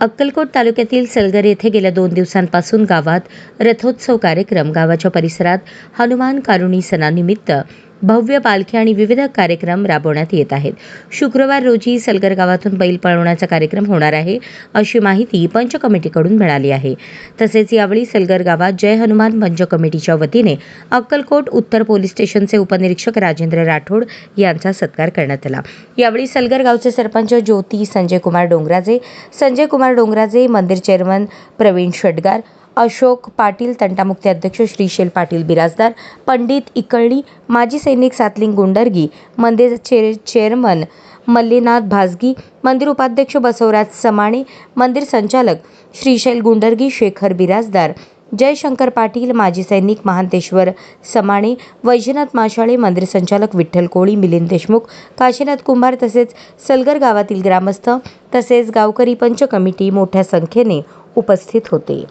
अक्कलकोट तालुक्यातील सलगर येथे गेल्या दोन दिवसांपासून गावात रथोत्सव कार्यक्रम गावाच्या परिसरात हनुमान कारुणी सणानिमित्त भव्य पालखी आणि विविध कार्यक्रम राबवण्यात येत आहेत. शुक्रवार रोजी सलगर गावातून बैल पळवण्याचा कार्यक्रम होणार आहे अशी माहिती पंच कमिटीकडून मिळाली आहे. तसेच यावेळी सलगर गावात जय हनुमान पंच कमिटीच्या वतीने अक्कलकोट उत्तर पोलीस स्टेशनचे उपनिरीक्षक राजेंद्र राठोड यांचा सत्कार करण्यात आला. यावेळी सलगर गावचे सरपंच ज्योती संजय कुमार डोंगराजे संजय कुमार डोंगराजे मंदिर चेअरमन प्रवीण शेटगार अशोक पाटील तंटामुक्ती अध्यक्ष श्रीशैल पाटील बिराजदार पंडित इकळणी माजी सैनिक सातलिंग गुंडर्गी मंदिर चे चेअरमन मल्लीनाथ भाजगी मंदिर उपाध्यक्ष बसवराज समाणे मंदिर संचालक श्रीशैल गुंडर्गी शेखर बिराजदार जयशंकर पाटील माजी सैनिक महांतेश्वर समाणे वैजनाथ माशाळे मंदिर संचालक विठ्ठल कोळी मिलिंद देशमुख काशीनाथ कुंभार तसेच सलगर गावातील ग्रामस्थ तसेच गावकरी पंच कमिटी मोठ्या संख्येने उपस्थित होते.